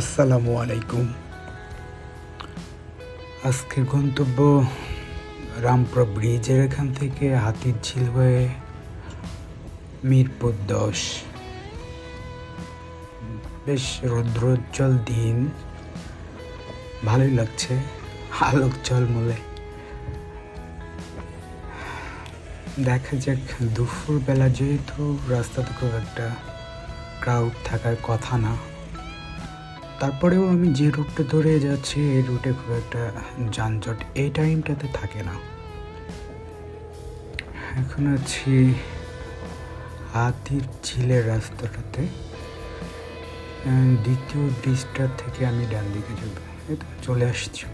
আসসালামু আলাইকুম। আজকের গন্তব্য রামপুর ব্রিজের এখান থেকে হাতির ঝিল হয়ে মিরপুর দশ। বেশ রৌদ্রোজ্জ্বল দিন। ভালোই লাগছে আলোক ঝলমলে। দেখা যাক দুপুর বেলা যেহেতু রাস্তাতে খুব একটা ক্রাউড থাকার কথা না। তারপরেও আমি যে রুটটা ধরে যাচ্ছি, এই রুটে খুব একটা যানজট এই টাইমটাতে থাকে না। এখন আছি হাতির ঝিলের রাস্তাটাতে। দ্বিতীয় ব্রিজটার থেকে আমি ডান দিকে যাব তো চলে আসছি।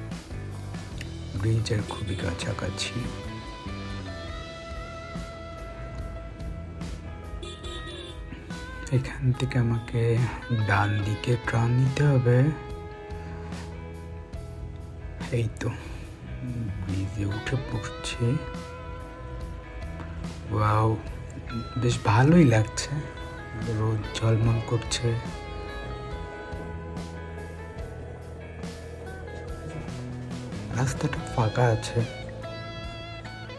ব্রিজের খুবই কাছাকাছি। এখান থেকে আমাকে ডান দিকে ট্রান নিতে হবে। এই তো, ব্রিজে উঠে পড়ছে। ওয়াও, বেশ ভালোই লাগছে। রোদ ঝলমল করছে। রাস্তাটা ফাঁকা আছে।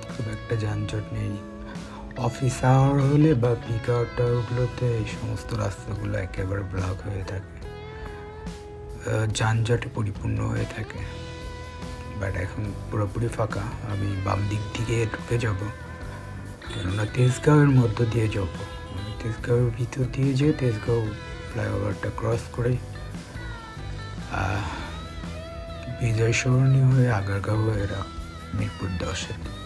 খুব একটা যানজট নেই। অফিস আওয়ার হলে বা পিক আওয়ার টাওয়ারগুলোতে এই সমস্ত রাস্তাগুলো একেবারে ব্লক হয়ে থাকে। যানজটে পরিপূর্ণ হয়ে থাকে। বাট এখন পুরোপুরি ফাঁকা। আমি বাম দিক থেকে ঢুকে যাব। কেননা তেজগাঁওয়ের মধ্য দিয়ে যাব। তেজগাঁওয়ের ভিতর দিয়ে যেয়ে তেজগাঁও ফ্লাইওভারটা ক্রস করে বিজয় সরণী হয়ে আগারগাঁও হয়ে মিরপুর দশের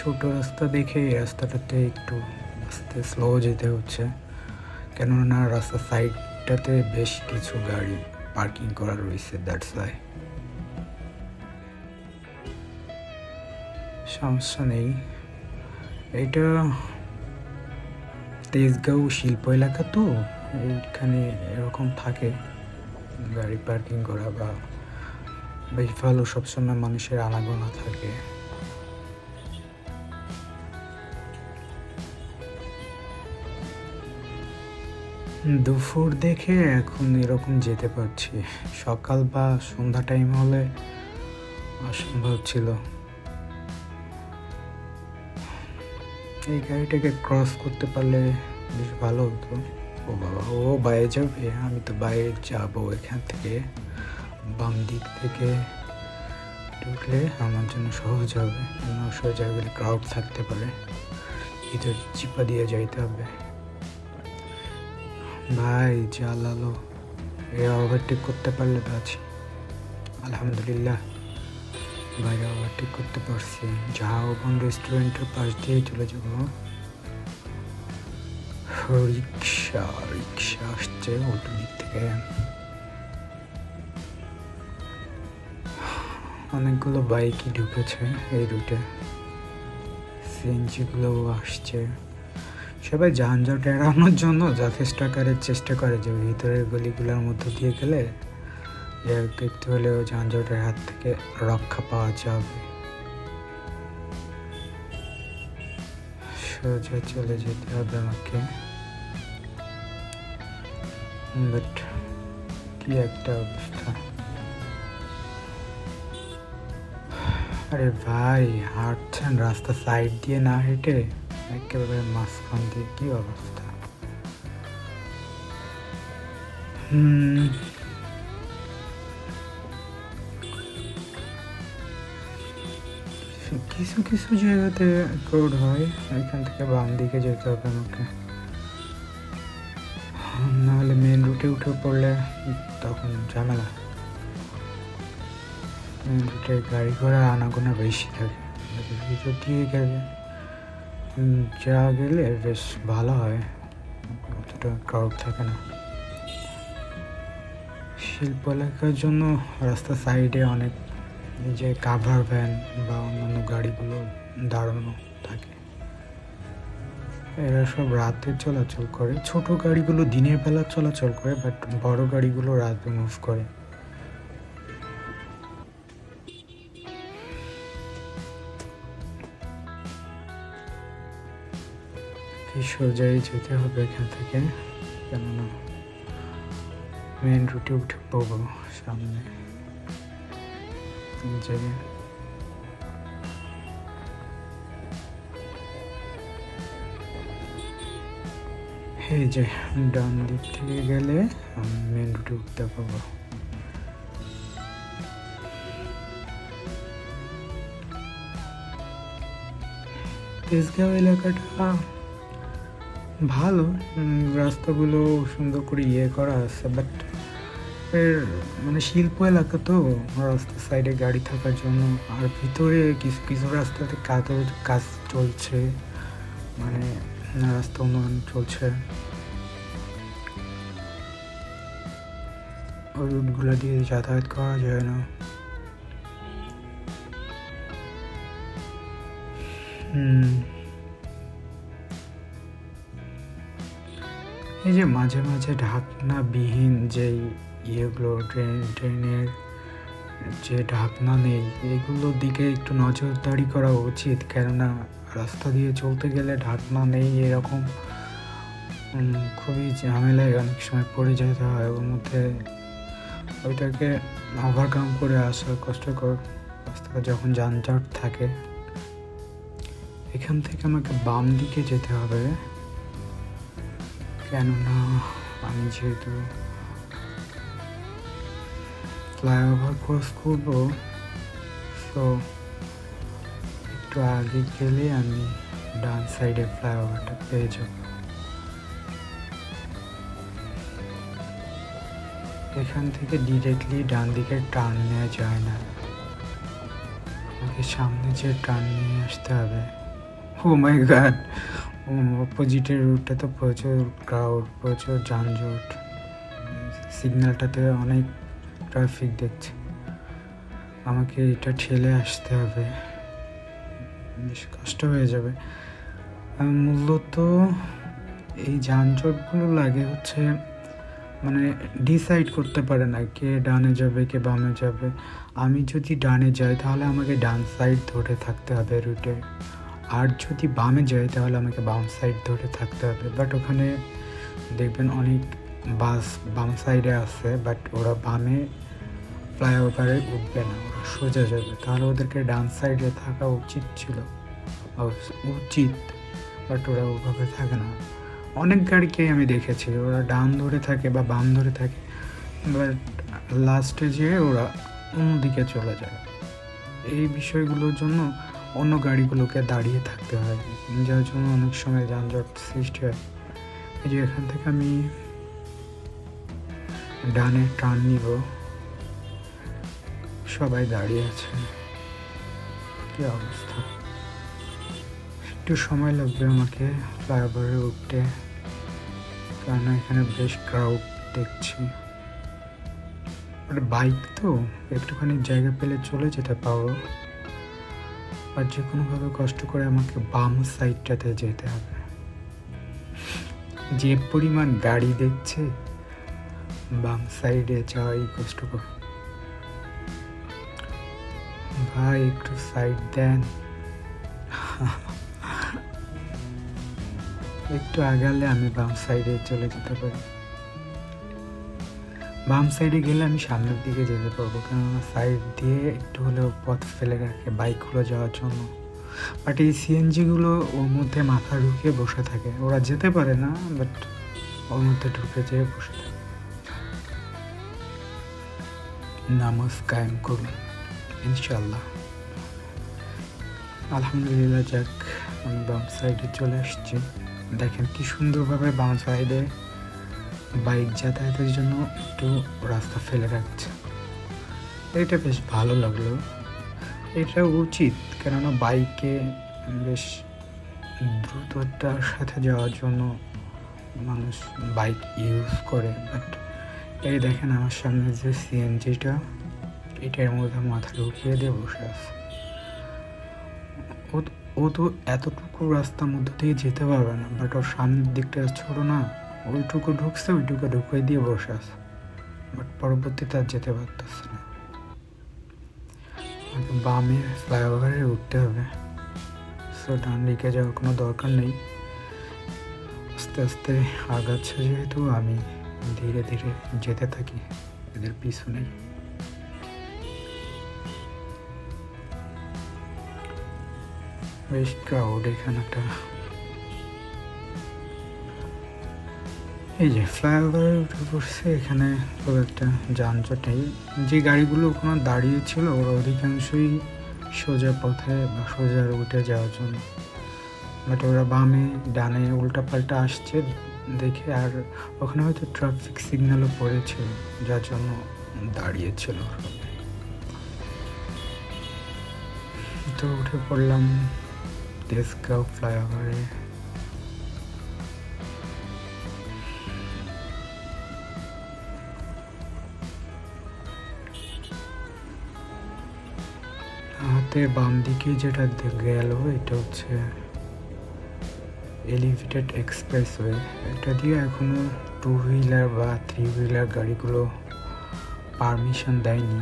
ছোট রাস্তা দেখে এই রাস্তাটাতে একটু আস্তে স্লো যেতে হচ্ছে। কেননা রাস্তার সাইডটাতে বেশ কিছু গাড়ি পার্কিং করা রয়েছে দ্যাটস ওয়াই সমস্যা নেই। এটা তেজগাঁও শিল্প এলাকা তো, এইখানে এরকম থাকে গাড়ি পার্কিং করা বা বেশ ভালো, সবসময় মানুষের আনাগোনা থাকে। দুপুর দেখে এখন এরকম যেতে পারছি। সকাল বা সন্ধ্যা টাইম হলে অসম্ভব ছিল। এই গাড়িটাকে ক্রস করতে পারলে বেশ ভালো হতো। ও বাবা, ও বাইরে যাবে? আমি তো বাইরে যাব এখান থেকে। বাম দিক থেকে ঢুকলে আমার জন্য সহজ হবে। সহজ জায়গায় ক্রাউড থাকতে পারে। ভিতর চিপা দিয়ে যাইতে হবে। ভাই জালালো এ ওভারটেক করতে পারলে তো আছি। আলহামদুলিল্লাহ। বাইরে ওভারটেক করতে পারছি। ঝাউবন রেস্টুরেন্টের পাশ দিয়ে চলে যাব। রিক্সা রিক্সা আসছে উল্টো দিক থেকে। অনেকগুলো বাইকই ঢুকেছে এই রুটে সিএনজিগুলোও আসছে। সবাই যানজট এড়ানোর জন্য যথেষ্ট আকারের চেষ্টা করে যে ভিতরের গলিগুলোর মধ্য দিয়ে গেলে একটু হলেও যানজটের হাত থেকে রক্ষা পাওয়া যাবে। সোজা চলে যেতে হবে আমাকে। বাট কি একটা অবস্থা। আরে ভাই, হাঁটছেন রাস্তা সাইড দিয়ে না হেঁটে? একেবারে মাঝখান দিয়ে কি অবস্থা? হুম। কিছু কিছু জায়গাতে রোড হয়, এখান থেকে বাম দিকে যেতে হবে আমাকে। নাহলে মেন রুটে উঠে পড়লে তখন ঝামেলা। মেন রুটে গাড়ি ঘোড়া আনাগোনা বেশি থাকে। দিয়ে গেলে যা গেলে বেশ ভালো হয়। অতটা ক্রাউড থাকে না। শিল্প এলাকার জন্য রাস্তার সাইডে অনেক যে কাভার ভ্যান বা অন্যান্য গাড়িগুলো দাঁড়ানো থাকে। এরা সব রাতে চলাচল করে। ছোট গাড়িগুলো দিনের বেলা চলাচল করে বাট বড় গাড়িগুলো রাতে মুভ করে। সোজাই যেতে হবে এখান থেকে। কেননা মেন রুটে উঠে পড়ব সামনে। জায়গায়। এই যে, ডান দিক থেকে গেলে মেন রুটে উঠতে পারব। তেজগাঁও এলাকাটা ভালো রাস্তাগুলো সুন্দর করে ইয়ে করা আছে বাট এর মানে শিল্প এলাকা তো রাস্তার সাইডে গাড়ি থাকার জন্য, আর ভিতরে কিছু কিছু রাস্তাতে কাজও কাজ চলছে মানে রাস্তা উন্নয়ন চলছে। ওই রুটগুলো দিয়ে যাতায়াত করা যায় না। হুম। এই যে মাঝে মাঝে ঢাকনাবিহীন যেই ইয়েগুলো, ট্রেন, ট্রেনের যে ঢাকনা নেই, এগুলোর দিকে একটু নজরদারি করা উচিত। কেননা রাস্তা দিয়ে চলতে গেলে ঢাকনা নেই এরকম খুবই ঝামেলায় অনেক সময় পড়ে যেতে হয়। ওর মধ্যে ওইটাকে ওভারকাম করে আসা কষ্টকর রাস্তায় যখন যানজট থাকে। এখান থেকে আমাকে বাম দিকে যেতে হবে। কেননা আমি যেহেতু ফ্লাইওভার ক্রস করব তো একটু আগে গেলে আমি ডান সাইডে ফ্লাইওভারটা পেয়ে যাব। এখান থেকে ডিরেক্টলি ডান দিকে টার্ন নেওয়া যায় না। আমাকে সামনে যে টার্ন নিয়ে আসতে হবে। ও মাই গড অপোজিটের রুটটা তো প্রচুর ক্রাউড প্রচুর যানজট। সিগন্যালটাতে অনেক ট্রাফিক দেখছে। আমাকে এটা ঠেলে আসতে হবে। বেশ কষ্ট হয়ে যাবে। মূলত এই যানজটগুলো লাগে হচ্ছে মানে ডিসাইড করতে পারে না কে ডানে যাবে, কে বামে যাবে। আমি যদি ডানে যাই তাহলে আমাকে ডান সাইড ধরে থাকতে হবে রুটে আর যদি বামে যাই, তাহলে আমাকে বাম সাইড ধরে থাকতে হবে। বাট ওখানে দেখবেন অনেক বাস বাম সাইডে আছে বাট ওরা বামে ফ্লাইওভারে উঠবে না, ওরা সোজা যাবে। তাহলে ওদেরকে ডান সাইডে থাকা উচিত ছিল। উচিত বাট ওরা ওভাবে থাকে না। অনেক গাড়িকেই আমি দেখেছি, ওরা ডান ধরে থাকে বা বাম ধরে থাকে বাট লাস্টে যেয়ে ওরা অন্যদিকে চলে যায়। এই বিষয়গুলোর জন্য অন্য গাড়িগুলোকে দাঁড়িয়ে থাকতে হয়। যার জন্য অনেক সময় যানজট সৃষ্টি হয়। এই যে এখান থেকে আমি ডানে টার্ন নিব। সবাই দাঁড়িয়ে আছে। কি অবস্থা? একটু সময় লাগবে আমাকে ফ্লাইওভারে উঠতে। কারণ এখানে বেশ ক্রাউড দেখছি। বাইক তো, একটুখানি জায়গা পেলে চলে যেতে পারো আর যে কোনোভাবে কষ্ট করে আমাকে বাম সাইডটাতে যেতে হবে। যে পরিমাণ গাড়ি দেখছে, বাম সাইডে যাওয়াই কষ্টকর। ভাই, একটু সাইড দেন। একটু আগালে আমি বাম সাইডে চলে যেতে পারি। বাম সাইডে গেলে আমি সামনের দিকে যেতে পারব। কেননা সাইড দিয়ে একটু হলেও পথ ফেলে রাখে বাইকগুলো যাওয়ার জন্য। বাট এই সিএনজিগুলো ওর মধ্যে মাথা ঢুকিয়ে বসে থাকে। ওরা যেতে পারে না বাট ওর মধ্যে ঢুকে যেয়ে বসে থাকে। নামাজ কায়েম করুন ইনশাল্লাহ আলহামদুলিল্লাহ, যাক, আমি বাম সাইডে চলে আসছি। দেখেন কি সুন্দরভাবে বাম সাইডে বাইক যাতায়াতের জন্য একটু রাস্তা ফেলে রাখছে। এটা বেশ ভালো লাগল। এটা উচিত কেননা বাইকে বেশ দ্রুততার সাথে যাওয়ার জন্য মানুষ বাইক ইউজ করে। বাট এই দেখেন আমার সামনে যে সিএনজিটা এটার মধ্যে মাথা ঢুকিয়ে দিয়ে বসে আছে। ও তো- এতটুকু রাস্তার মধ্যে দিয়ে যেতে পারবে না বাট ওর সামনের দিকটা ছোটো না। ওইটুকু ঢুকছে, ওইটুকু ঢুকিয়ে দিয়ে বসে আছে। বাট পরবর্তীতে আর যেতে পারতেছে না। আমাকে বামে ফ্লাইওভারে উঠতে হবে। সো ডান দিকে যাওয়ার কোনো দরকার নেই। আস্তে আস্তে আগাচ্ছে যেহেতু, আমি ধীরে ধীরে যেতে থাকি এদের পিছনেই। বেশ ক্রাউড এখানেটা এই যে ফ্লাইওভারের উঠে পড়ছে এখানে খুব একটা যানজট নেই যে গাড়িগুলো ওখানে দাঁড়িয়ে ছিল, ওরা অধিকাংশই সোজা পথে বা সোজা রুটে যাওয়ার জন্য। বাট ওরা বামে, ডানে উল্টা পাল্টা আসছে দেখে, আর ওখানে হয়তো ট্রাফিক সিগন্যালও পড়েছিল যার জন্য দাঁড়িয়েছিল তো উঠে পড়লাম, তেজগাঁও ফ্লাইওভারে। হাতের বাম দিকে যেটা গেল, এটা হচ্ছে এলিভেটেড এক্সপ্রেসওয়ে এটা দিয়ে এখনও টু হুইলার বা থ্রি হুইলার গাড়িগুলো পারমিশন দেয়নি।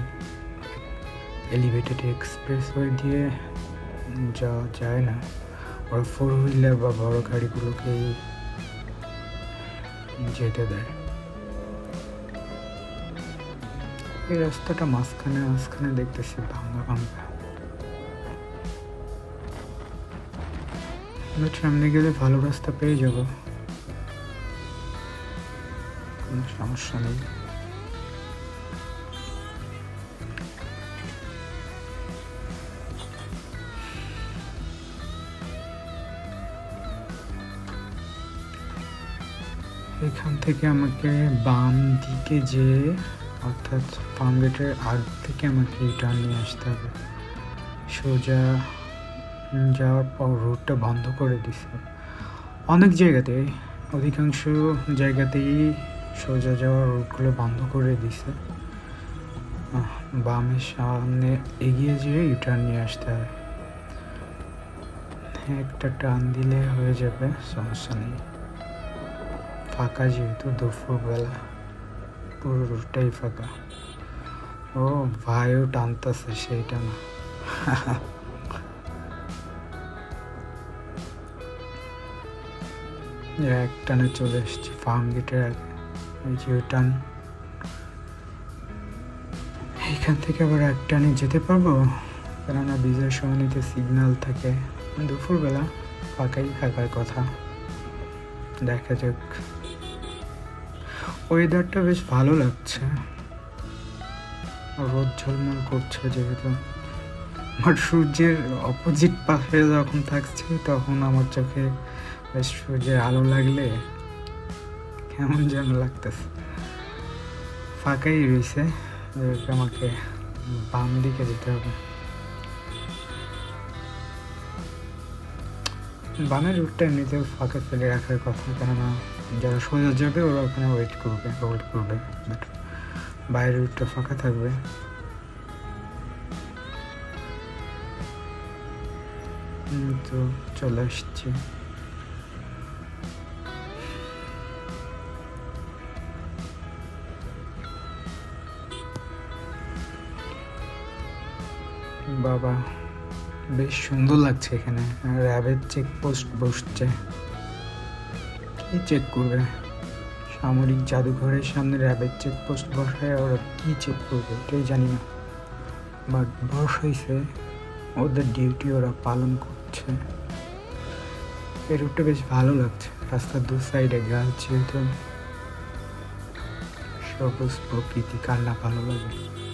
এলিভেটেড এক্সপ্রেসওয়ে দিয়ে যাওয়া যায় না। ওরা ফোর হুইলার বা বড় গাড়িগুলোকেই যেতে দেয়। এই রাস্তাটা মাঝখানে মাঝখানে দেখতেছি ভাঙা ভাঙা। আমরা সামনে গেলে ভালো রাস্তা পেয়ে যাব। কোনো সমস্যা নেই। এখান থেকে আমাকে বাম দিকে যে, অর্থাৎ ফার্ম গেটের আগ থেকে আমাকে রিটার্ন নিয়ে আসতে হবে। সোজা যাওয়ার পর রুটটা বন্ধ করে দিছে। অনেক জায়গাতে, অধিকাংশ জায়গাতেই সোজা যাওয়ার রুটগুলো বন্ধ করে দিছে। বামের সামনে এগিয়ে যেয়ে রিটার্ন নিয়ে আসতে হবে একটা টান দিলে হয়ে যাবে, সমস্যা নেই। ফাঁকা যেহেতু দুপুরবেলা, পুরো রুটটাই ফাঁকা। ও, ভাইও টানতেছে সেইটা না। এক টানে চলে এসেছি ফার্ম গেটের এই যে টান। এখান থেকে আবার এক টানে যেতে পারব? কেননা বিজয় সমিতিতে সিগন্যাল থাকে। দুপুরবেলা ফাঁকাই থাকার কথা। দেখা যাক। ওয়েদারটা বেশ ভালো লাগছে। রোদ ঝলমল করছে যেহেতু। আমার সূর্যের অপোজিট পাশে যখন থাকছে, তখন আমার চোখে বেশ সূর্যের আলো লাগলে কেমন যেন লাগতেছে। ফাঁকাই রয়েছে আমাকে বাম দিকে যেতে হবে। বামের রুটটা এমনিতেও ফাঁকা ফেলে রাখার কথা, কেননা যারা সোজা যাবে ওরা ওখানে ওয়েট করবে হোল্ড করবে। বাট বাইরের রুটটা ফাঁকা থাকবে। তো চলে আসছি। বাবা, বেশ সুন্দর লাগছে এখানে। র্যাবের চেকপোস্ট বসছে। কি চেক করবে? সামরিক জাদুঘরের সামনে র্যাবের চেকপোস্ট বসায় ওরা কি চেক করবে এটাই জানি না। বাট বস হয়েছে, ওদের ডিউটি ওরা পালন করছে। এই রুটটা বেশ ভালো লাগছে। রাস্তার দু সাইডে গাছ যেহেতু। সবুজ প্রকৃতি, কার না ভালো লাগে?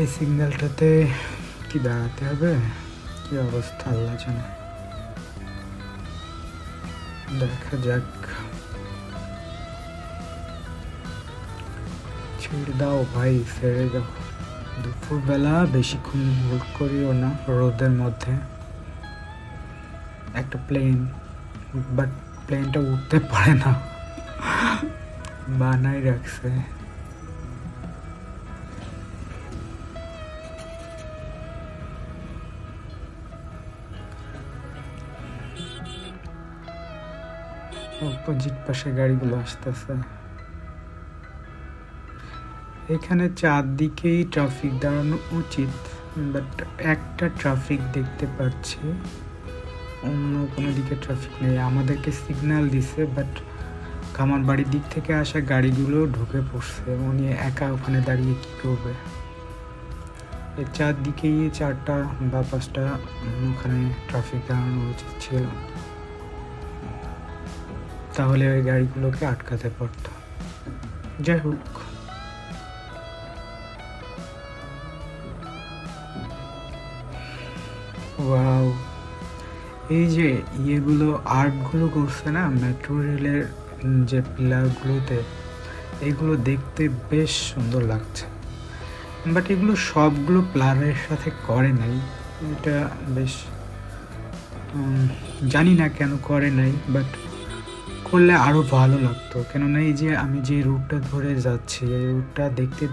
এই সিগন্যালটাতে কি দাঁড়াতে হবে? কি অবস্থা, আল্লাহ জানে। দেখা যাক। ছেড়ে দাও ভাই, ছেড়ে দাও। দুপুরবেলা বেশিক্ষণ হোল্ড করিও না রোদের মধ্যে। একটা প্লেন বাট প্লেনটা উঠতে পারে না। বানাই রাখছে। অপোজিট পাশে গাড়িগুলো আসতেছে। এখানে চারদিকেই ট্রাফিক দাঁড়ানো উচিত বাট একটা ট্রাফিক দেখতে পাচ্ছি। অন্য কোনো দিকে ট্রাফিক নেই। আমাদেরকে সিগন্যাল দিছে বাট আমার বাড়ির দিক থেকে আসা গাড়িগুলো ঢুকে পড়ছে। উনি একা ওখানে দাঁড়িয়ে কী করবে? এই চারদিকেই চারটা বা পাঁচটা ওখানে ট্রাফিক দাঁড়ানো উচিত ছিল। তাহলে ওই গাড়িগুলোকে আটকাতে পারত। যাই হোক। এই যে ইয়েগুলো, আর্টগুলো করছে না, মেট্রো রেলের যে পিলারগুলোতে, এগুলো দেখতে বেশ সুন্দর লাগছে। বাট এগুলো সবগুলো প্লারের সাথে করে নাই। এটা বেশ জানি না কেন করে নাই, বাট করলে আরও ভালো লাগতো। কেননা এই যে আমি যে রুটটা ধরে যাচ্ছি, এই রুটটা দেখতে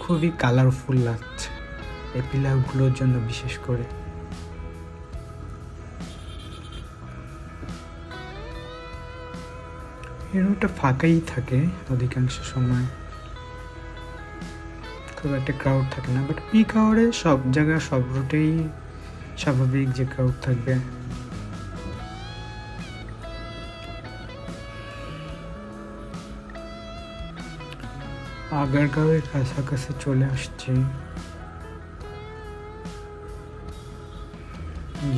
খুবই কালারফুল লাগছে। এই পিলারগুলোর জন্য বিশেষ করে। এই রুটটা ফাঁকাই থাকে অধিকাংশ সময়। খুব একটা ক্রাউড থাকে না বাট পিক আওয়ারে সব জায়গায় সব রুটেই স্বাভাবিক যে ক্রাউড থাকবে। আগারগাঁওয়ের কাছাকাছি চলে আসছি।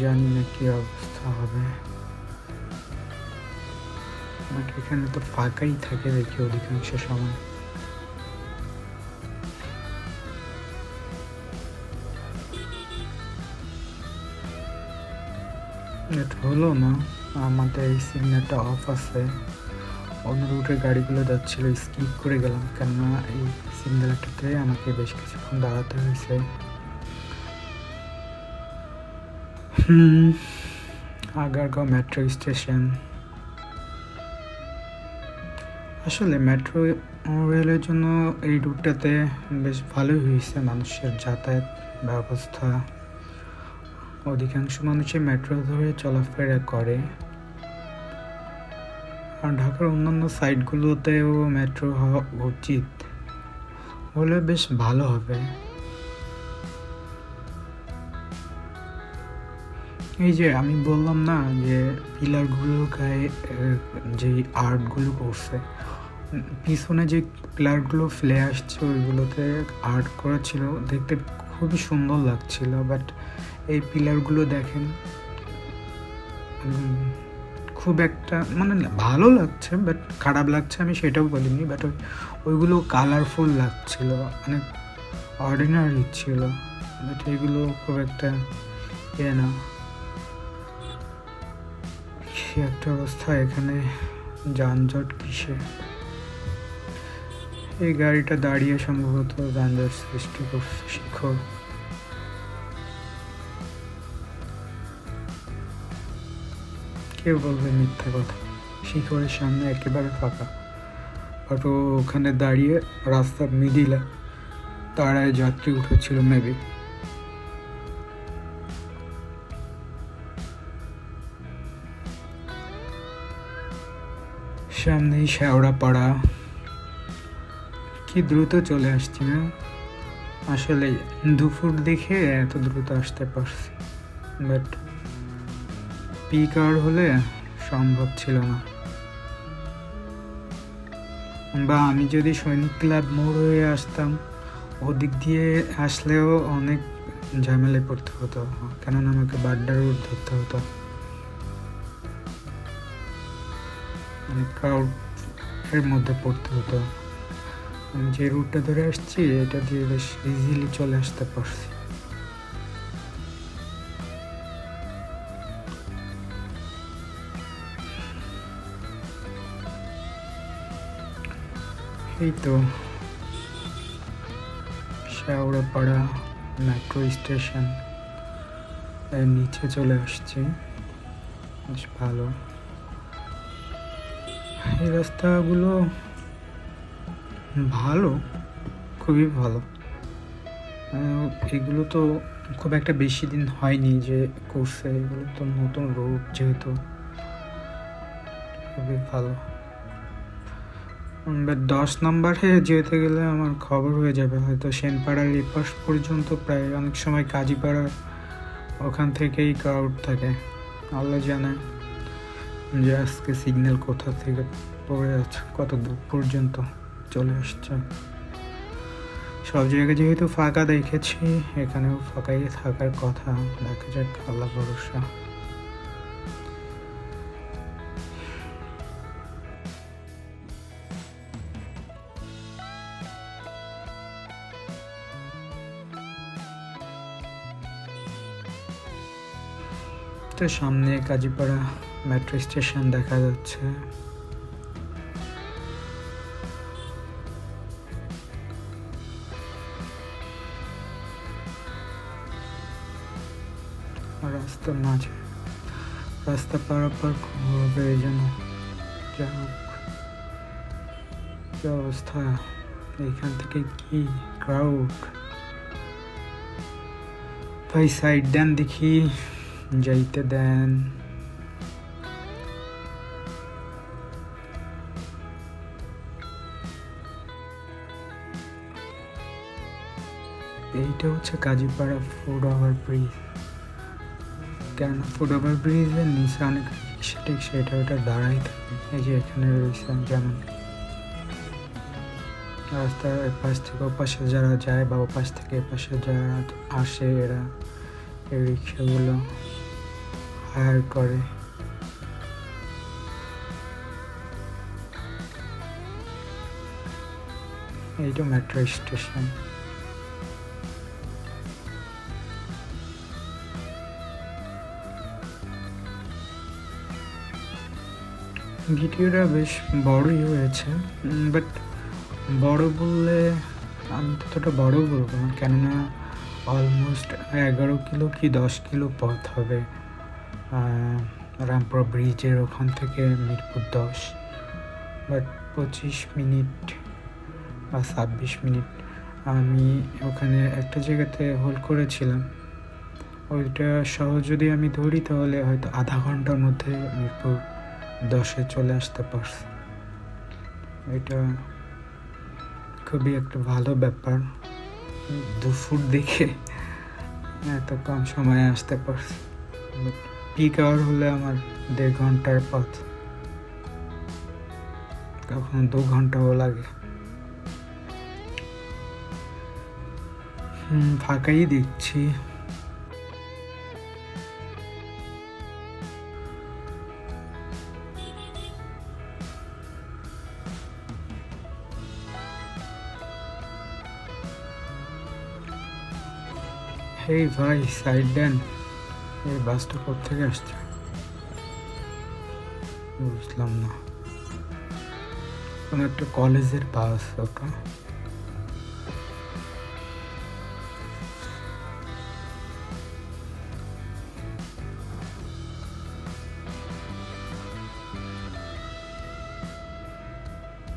জানি না কি অবস্থা হবে। বাট এখানে তো ফাঁকাই থাকে দেখি অধিকাংশ সময়। এটা হলো না, আমাদের এই সিগন্যালটা অফ আছে। অন্য রুটের গাড়িগুলো যাচ্ছিল, স্কিপ করে গেলাম। কেননা এই সিগন্যালটাতে আমাকে বেশ কিছুক্ষণ দাঁড়াতে হয়েছে। Agargaon metro station. আসলে মেট্রো রেলের জন্য এই রুটটাতে বেশ ভালোই হয়েছে মানুষের যাতায়াত ব্যবস্থা। অধিকাংশ মানুষই মেট্রো ধরে চলাফেরা করে। ঢাকার অন্যান্য সাইডগুলোতেও মেট্রো হওয়া উচিত। হলে বেশ ভালো হবে। এই যে আমি বললাম না যে পিলারগুলো গায়ে, যে আর্টগুলো করছে, পিছনে যে পিলারগুলো ফেলে আসছে ওইগুলোতে আর্ট করা ছিল, দেখতে খুবই সুন্দর লাগছিল, বাট এই পিলারগুলো দেখেন খুব একটা মানে ভালো লাগছে বাট খারাপ লাগছে আমি সেটাও বলিনি বাট ওই, ওইগুলো কালারফুল লাগছিল অনেক অর্ডিনারি ছিল বাট এগুলো খুব একটা ইয়ে না। সে একটা অবস্থা এখানে, যানজট কিসে এই গাড়িটা দাঁড়িয়ে সম্ভবত যানজট সৃষ্টি করছে, শিখর। কেউ বলবে মিথ্যা কথা। শিখরের সামনে একেবারে ফাঁকা। ও ওখানে দাঁড়িয়ে রাস্তার মিডিলে তারায় যাত্রী উঠেছিল মেবি সামনেই শ্যাওড়া পাড়া। কি দ্রুত চলে আসছি না? আসলে দুপুর দেখে এত দ্রুত আসতে পারছি। বাট পিক আওয়ার হলে সম্ভব ছিল না। বা আমি যদি সৈনিক ক্লাব মোড় হয়ে আসতাম, ওদিক দিয়ে আসলেও অনেক ঝামেলায় পড়তে হতো, কেননা আমাকে বাড্ডা রোড ধরতে হতো। এর মধ্যে পড়তে হতো। আমি যে রুটটা ধরে আসছি, এটা দিয়ে বেশ ইজিলি চলে আসতে পারছি। এই তো। শ্যাওড়াপাড়া মেট্রো স্টেশনের নিচে চলে আসছে। বেশ ভালো। এই রাস্তাগুলো ভালো, খুবই ভালো। এগুলো তো খুব একটা বেশি দিন হয়নি যে করছে এগুলো তো নতুন রোড যেহেতু, খুবই ভালো। দশ নম্বরে যেতে গেলে আমার খবর হয়ে যাবে। হয়তো সেনপাড়ার এপাশ পর্যন্ত প্রায় অনেক সময় কাজীপাড়ার ওখান থেকেই ক্রাউড থাকে। আল্লাহ জানে যে আজকে সিগন্যাল কোথা থেকে পড়ে আছে কত দূর পর্যন্ত চলে আসছে। সব জায়গায় যেহেতু ফাঁকা দেখেছি, এখানেও ফাঁকাই থাকার কথা। দেখা যাক, আল্লাহ ভরসা। তো সামনে কাজীপাড়া মেট্রো স্টেশন দেখা যাচ্ছে। রাস্তার মাঝে। রাস্তা পারাপার হবে এই যেন যা হোক অবস্থা? এইখান থেকে কি ক্রাউড ভাই সাইড দেন দেখি। যাইতে দেন এইটা হচ্ছে কাজীপাড়া ফুড ওভার ব্রিজ কেন ফুড ওভার ব্রিজের নিচে অনেক ঠিক সেটা ওটা দাঁড়াই থাকে। এই যে এখানে রয়েছে যেমন রাস্তার এপাশ থেকে ওপাশে যারা যায় বা ওপাশ থেকে এপাশে যারা আসে এরা এই রিক্সাগুলো হায়ার করে। এইটা মেট্রো স্টেশন ভিডিওটা বেশ বড়ই হয়েছে বাট বড় বললে আমি ততটা বড় বলব না, কেননা অলমোস্ট এগারো কিলো কি দশ কিলো পথ হবে। রামপুরা ব্রিজের ওখান থেকে মিরপুর দশ। বাট পঁচিশ মিনিট বা ছাব্বিশ মিনিট আমি ওখানে একটা জায়গাতে হোল্ড করেছিলাম। ওইটা সহ যদি আমি ধরি তাহলে হয়তো আধা ঘণ্টার মধ্যে মিরপুর দশে চলে আসতে পারছি। এটা খুবই একটা ভালো ব্যাপার। দুপুর দেখে এত কম সময়ে আসতে পারছি। পিক আওয়ার হলে আমার দেড় ঘণ্টার পথ? কখনো দু ঘন্টাও লাগে। ফাঁকাই দেখছি এই ভাই, সাইড দেন। এই বাসটা কোথেকে আসছে। বুঝলাম না। কোনো একটা কলেজের বাস, ওটা।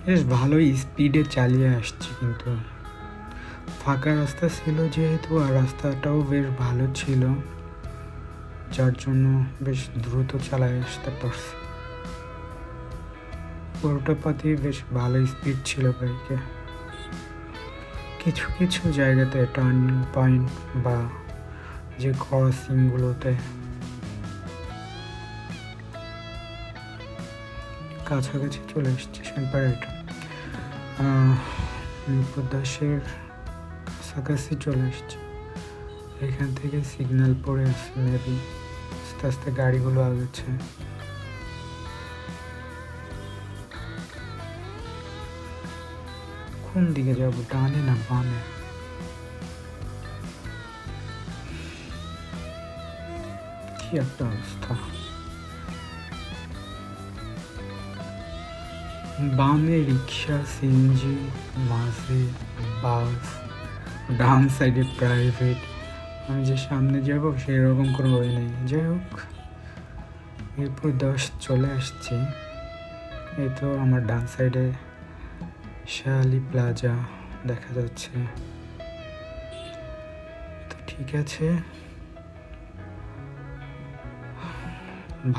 বেশ ভালোই স্পিডে চালিয়ে আসছি কিন্তু। ফাঁকা রাস্তা ছিল যেহেতু, আর রাস্তাটাও বেশ ভালো ছিল। যার জন্য বেশ দ্রুত চালায় আসতে পারছি। পুরোটা পথে বেশ ভালো স্পিড ছিল বাইকে। কিছু কিছু জায়গাতে টার্নিং পয়েন্ট বা যে ক্রসিংগুলোতে কাছাকাছি চলে এসছে সেনপাড়াটা দাসের কাছাকাছি চলে এসছে এখান থেকে সিগন্যাল পড়ে আসছে মেবি আস্তে আস্তে গাড়িগুলো আগাচ্ছে। কোন দিকে যাব? ডানে না বামে? কি একটা অবস্থা। বামে রিক্সা, সিএনজি মাঝে বাস, ডান সাইডে প্রাইভেট। আমি যে সামনে যাব, সেই রকম কোনো ওয়ে নেই। যাই হোক, এরপর দশ চলে আসছি। এই তো আমার ডান সাইডে শালি প্লাজা দেখা যাচ্ছে। তো ঠিক আছে।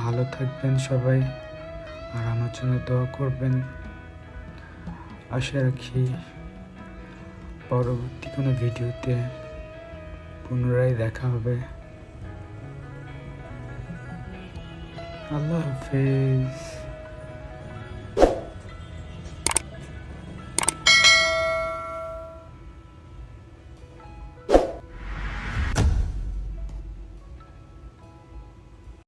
ভালো থাকবেন সবাই, আর আমার জন্য দোয়া করবেন। আশা রাখি পরবর্তী কোনো ভিডিওতে পুনরায় দেখা হবে। আল্লাহ হাফেজ।